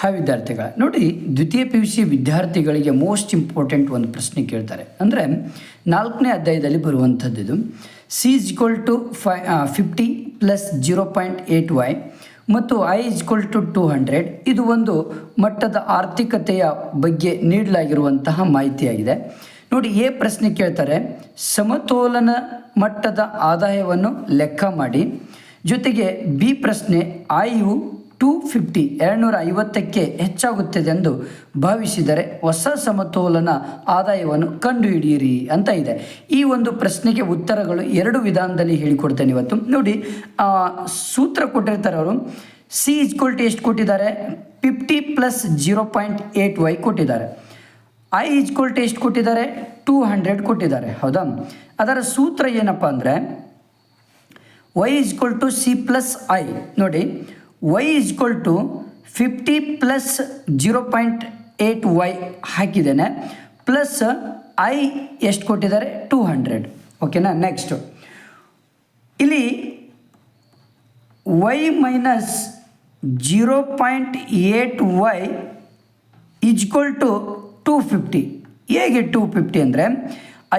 Hi ವಿದ್ಯಾರ್ಥಿಗಳ, ನೋಡಿ ದ್ವಿತೀಯ ಪಿ ಯು ಸಿ ವಿದ್ಯಾರ್ಥಿಗಳಿಗೆ ಮೋಸ್ಟ್ ಇಂಪಾರ್ಟೆಂಟ್ ಒಂದು ಪ್ರಶ್ನೆ ಕೇಳ್ತಾರೆ. ಅಂದರೆ ನಾಲ್ಕನೇ ಅಧ್ಯಾಯದಲ್ಲಿ ಬರುವಂಥದ್ದು ಇದು. C is equal to fi fifty plus zero point eight Y ಮತ್ತು I equal to two hundred ಇದು ಒಂದು ಮಟ್ಟದ ಆರ್ಥಿಕತೆಯ ಬಗ್ಗೆ ನೀಡಲಾಗಿರುವಂತಹ ಮಾಹಿತಿಯಾಗಿದೆ. ನೋಡಿ, ಎ ಪ್ರಶ್ನೆ ಕೇಳ್ತಾರೆ, ಸಮತೋಲನ ಮಟ್ಟದ ಆದಾಯವನ್ನು ಲೆಕ್ಕ ಮಾಡಿ. ಜೊತೆಗೆ ಬಿ ಪ್ರಶ್ನೆ, ಆಯು ಟೂ ಫಿಫ್ಟಿ ಎರಡುನೂರ ಐವತ್ತಕ್ಕೆ ಹೆಚ್ಚಾಗುತ್ತದೆ ಎಂದು ಭಾವಿಸಿದರೆ ಹೊಸ ಸಮತೋಲನ ಆದಾಯವನ್ನು ಕಂಡುಹಿಡಿಯಿರಿ ಅಂತ ಇದೆ. ಈ ಒಂದು ಪ್ರಶ್ನೆಗೆ ಉತ್ತರಗಳು ಎರಡು ವಿಧಾನದಲ್ಲಿ ಹೇಳಿಕೊಡ್ತೇನೆ ಇವತ್ತು. ನೋಡಿ ಸೂತ್ರ ಕೊಟ್ಟಿರ್ತಾರೆ ಅವರು ಸಿ ಇಸ್ಕೊಲ್ ಟು ಎಷ್ಟು ಕೊಟ್ಟಿದ್ದಾರೆ? Fifty plus zero point eight Y ಕೊಟ್ಟಿದ್ದಾರೆ. ಐ ಇಸ್ಕೊಲ್ ಟು ಎಷ್ಟು ಕೊಟ್ಟಿದ್ದಾರೆ? ಟೂ ಹಂಡ್ರೆಡ್ ಕೊಟ್ಟಿದ್ದಾರೆ. ಹೌದಾ? ಅದರ ಸೂತ್ರ ಏನಪ್ಪ ಅಂದರೆ Y is equal to C plus I ನೋಡಿ Y is equal to fifty plus zero point eight Y ಹಾಕಿದ್ದೇನೆ. ಪ್ಲಸ್ ಐ ಎಷ್ಟು ಕೊಟ್ಟಿದ್ದಾರೆ? ಟೂ ಹಂಡ್ರೆಡ್ ಓಕೆನಾ ನೆಕ್ಸ್ಟು ಇಲ್ಲಿ Y minus zero point eight Y is equal to two fifty ಹೇಗೆ two fifty ಅಂದರೆ?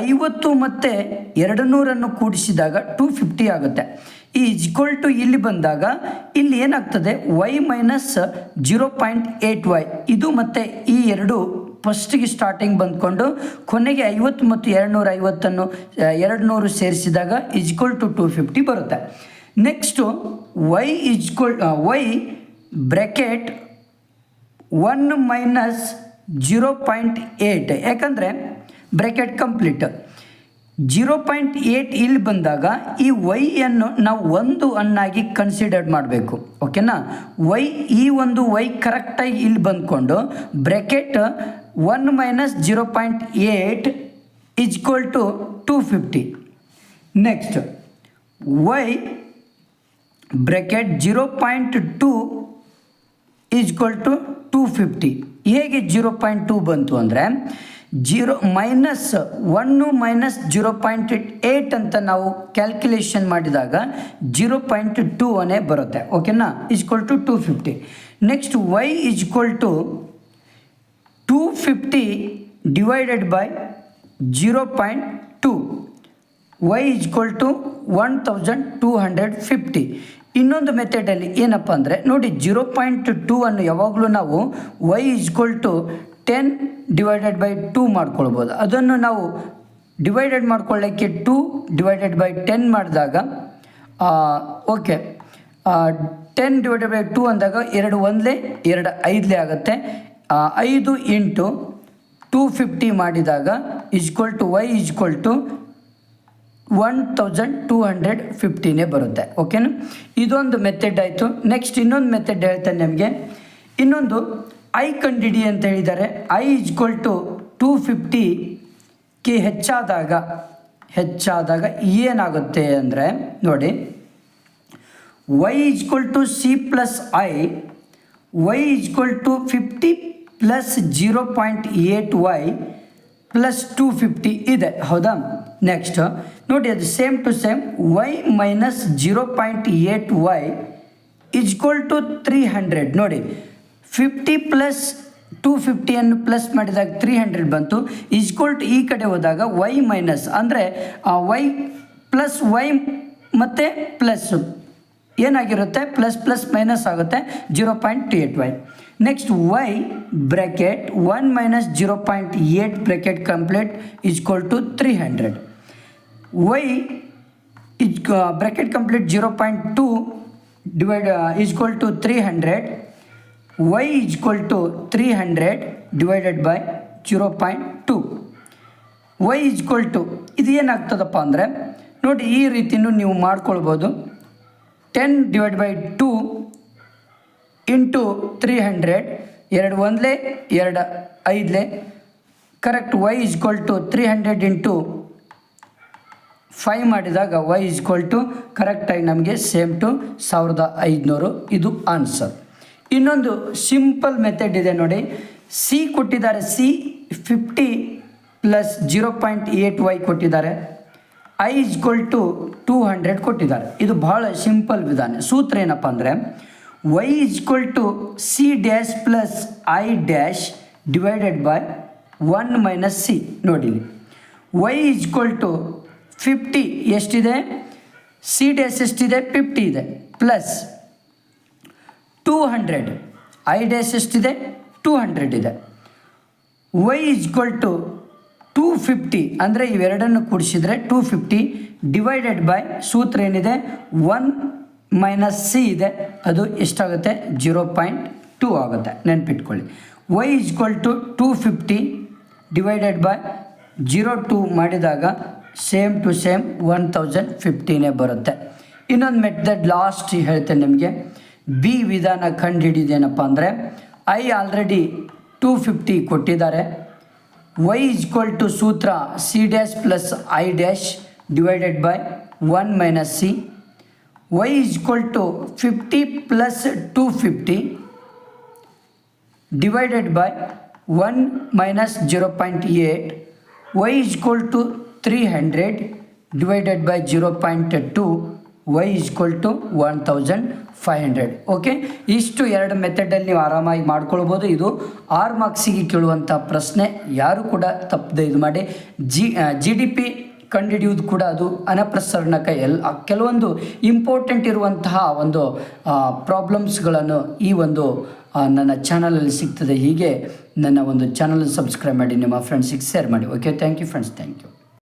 ಐವತ್ತು ಮತ್ತು ಎರಡು ನೂರನ್ನು ಕೂಡಿಸಿದಾಗ ಟೂ ಫಿಫ್ಟಿ ಆಗುತ್ತೆ. ಈ ಇಜ್ಕೊಲ್ ಟು ಇಲ್ಲಿ ಬಂದಾಗ ಇಲ್ಲಿ ಏನಾಗ್ತದೆ? Y minus zero point eight Y ಇದು ಮತ್ತು ಈ ಎರಡು ಫಸ್ಟಿಗೆ ಸ್ಟಾರ್ಟಿಂಗ್ ಬಂದ್ಕೊಂಡು ಕೊನೆಗೆ ಐವತ್ತು ಮತ್ತು ಎರಡು ನೂರ ಐವತ್ತನ್ನು ಎರಡು ನೂರು ಸೇರಿಸಿದಾಗ is equal to two fifty ಬರುತ್ತೆ. Next Y is equal Y bracket one minus zero point eight ಯಾಕಂದರೆ bracket complete zero point eight ಇಲ್ಲಿ ಬಂದಾಗ ಈ ವೈಯನ್ನು ನಾವು ಒಂದು ಅನ್ನಾಗಿ ಕನ್ಸಿಡರ್ ಮಾಡಬೇಕು ಓಕೆನಾ ವೈ ಈ ಒಂದು ವೈ ಕರೆಕ್ಟಾಗಿ ಇಲ್ಲಿ ಬಂದ್ಕೊಂಡು bracket one minus zero point eight is equal to two fifty next Y bracket zero point two is equal to two fifty ಹೇಗೆ ಜೀರೋ ಪಾಯಿಂಟ್ ಟೂ ಬಂತು ಅಂದರೆ zero minus one minus zero point eight ಅಂತ ನಾವು calculation ಮಾಡಿದಾಗ zero point two ಅನೇ ಬರುತ್ತೆ. ಓಕೆನಾ? Is equal to two fifty. Next Y is equal to two fifty divided by zero point two. Y is equal to one thousand two hundred fifty. ಇನ್ನೊಂದು ಮೆಥಡಲ್ಲಿ ಏನಪ್ಪ ಅಂದರೆ ನೋಡಿ, ಜೀರೋ ಪಾಯಿಂಟ್ ಟೂ ಅನ್ನು ಯಾವಾಗಲೂ ನಾವು Y is equal to ten divided by two ಮಾಡ್ಕೊಳ್ಬೋದು. ಅದನ್ನು ನಾವು ಡಿವೈಡೆಡ್ ಮಾಡ್ಕೊಳ್ಳೋಕ್ಕೆ ಟೂ ಡಿವೈಡೆಡ್ ಬೈ ಟೆನ್ ಮಾಡಿದಾಗ okay ten divided by two ಅಂದಾಗ ಎರಡು ಒಂದಲೇ, ಎರಡು ಐದಲೇ ಆಗುತ್ತೆ. ಐದು ಇಂಟು ಟೂ ಫಿಫ್ಟಿ ಮಾಡಿದಾಗ is equal to Y is equal to one thousand two hundred ಫಿಫ್ಟಿನೇ ಬರುತ್ತೆ. ಓಕೆನಾ ಇದೊಂದು ಮೆಥಡ್ ಆಯಿತು. ನೆಕ್ಸ್ಟ್ ಇನ್ನೊಂದು ಮೆಥಡ್ ಹೇಳ್ತೇನೆ ನಿಮಗೆ. ಇನ್ನೊಂದು ಐ ಕಂಡಿಡಿ ಅಂತ ಹೇಳಿದ್ದಾರೆ. ಐ ಇಜ್ಕ್ವಲ್ ಟು ಟೂ ಫಿಫ್ಟಿಗೆ ಹೆಚ್ಚಾದಾಗ ಹೆಚ್ಚಾದಾಗ ಏನಾಗುತ್ತೆ ಅಂದರೆ, ನೋಡಿ. Y is equal to C plus I Y is equal to fifty plus zero point eight Y plus two fifty ಇದೆ. ಹೌದಾ? ನೆಕ್ಸ್ಟ್ ನೋಡಿ, ಅದು same to same Y minus zero point eight Y is equal to three hundred ನೋಡಿ. Fifty plus two ಫಿಫ್ಟಿಯನ್ನು plus ಮಾಡಿದಾಗ three hundred ಬಂತು. ಇಜ್ಕ್ವಲ್ to ಈ ಕಡೆ ಹೋದಾಗ ವೈ ಮೈನಸ್ ಅಂದರೆ ವೈ ಪ್ಲಸ್ ವೈ ಮತ್ತು ಪ್ಲಸ್ ಏನಾಗಿರುತ್ತೆ? ಪ್ಲಸ್ ಪ್ಲಸ್ ಮೈನಸ್ ಆಗುತ್ತೆ. Zero point two eight Y next Y bracket one minus zero point eight bracket complete is equal to three hundred Y is bracket complete zero point two divide is equal to three hundred Y is equal to three hundred divided by zero point two Y is equal to ಇದು ಏನಾಗ್ತದಪ್ಪ ಅಂದರೆ, ನೋಡಿ ಈ ರೀತಿನೂ ನೀವು ಮಾಡ್ಕೊಳ್ಬೋದು. Ten divide by two into three hundred ಎರಡು ಒಂದಲೇ, ಎರಡು ಐದಲೇ. Correct Y equal to three hundred into five ಮಾಡಿದಾಗ ವೈ ಇಸ್ಕ್ವಲ್ ಟು ಕರೆಕ್ಟಾಗಿ ನಮಗೆ ಸೇಮ್ ಟು ಸಾವಿರದ ಐದುನೂರು. ಇದು ಆನ್ಸರ್ ಇನ್ನೊಂದು ಸಿಂಪಲ್ ಮೆಥಡ್ ಇದೆ ನೋಡಿ. ಸಿ ಕೊಟ್ಟಿದ್ದಾರೆ C fifty plus zero point eight Y ಕೊಟ್ಟಿದ್ದಾರೆ. I is equal to two hundred ಕೊಟ್ಟಿದ್ದಾರೆ. ಇದು ಬಹಳ ಸಿಂಪಲ್ ವಿಧಾನ. ಸೂತ್ರ ಏನಪ್ಪ ಅಂದರೆ Y is equal to C dash plus I dash divided by one minus C ನೋಡಿ Y is equal to fifty ಎಷ್ಟಿದೆ? ಸಿ ಡ್ಯಾಶ್ ಎಷ್ಟಿದೆ? ಫಿಫ್ಟಿ ಇದೆ. Plus two hundred I dash ಎಷ್ಟಿದೆ ಟೂ ಹಂಡ್ರೆಡ್ ಇದೆ. Y equal to two fifty ಅಂದರೆ ಇವೆರಡನ್ನು ಕೂಡಿಸಿದರೆ two fifty divided by ಸೂತ್ರ ಏನಿದೆ? ಒನ್ ಮೈನಸ್ ಸಿ ಇದೆ. ಅದು ಎಷ್ಟಾಗುತ್ತೆ? ಜೀರೋ ಪಾಯಿಂಟ್ ಟೂ ಆಗುತ್ತೆ. ನೆನ್ಪಿಟ್ಕೊಳ್ಳಿ. Y equal to two fifty divided by zero two ಮಾಡಿದಾಗ same to same one thousand ಫಿಫ್ಟೀನೇ ಬರುತ್ತೆ. ಇನ್ನೊಂದು ಮೆಥಡ್ ಲಾಸ್ಟ್ ಹೇಳ್ತೇನೆ ನಿಮಗೆ. ಬಿ ವಿಧಾನ ಕಂಡುಹಿಡಿದೇನಪ್ಪ ಅಂದರೆ ಐ ಆಲ್ರೆಡಿ ಟೂ ಫಿಫ್ಟಿ ಕೊಟ್ಟಿದ್ದಾರೆ. ವೈ ಈಕ್ವಲ್ ಟು ಸೂತ್ರ C dash plus I dash divided by one minus C Y equal to fifty plus two fifty divided by one minus zero point eight Y equal to three hundred divided by zero point two Y equal to one thousand five hundred okay ಇಷ್ಟು ಎರಡು ಮೆಥಡಲ್ಲಿ ನೀವು ಆರಾಮಾಗಿ ಮಾಡ್ಕೊಳ್ಬೋದು. ಇದು R ಮಾರ್ಕ್ಸಿಗೆ ಕೇಳುವಂಥ ಪ್ರಶ್ನೆ. ಯಾರು ಕೂಡ ತಪ್ಪದೆ ಇದು ಮಾಡಿ. ಜಿ ಜಿ ಡಿ ಪಿ ಕೂಡ ಅದು ಅನಪ್ರಸರಣಕ ಎಲ್ ಕೆಲವೊಂದು ಇಂಪಾರ್ಟೆಂಟ್ ಇರುವಂತಹ ಒಂದು ಪ್ರಾಬ್ಲಮ್ಸ್ಗಳನ್ನು ಈ ಒಂದು ನನ್ನ ಚಾನಲಲ್ಲಿ ಸಿಗ್ತದೆ. ಹೀಗೆ ನನ್ನ ಒಂದು ಚಾನಲ್ ಸಬ್ಸ್ಕ್ರೈಬ್ ಮಾಡಿ, ನಿಮ್ಮ ಫ್ರೆಂಡ್ಸಿಗೆ ಶೇರ್ ಮಾಡಿ. Okay thank you friends thank you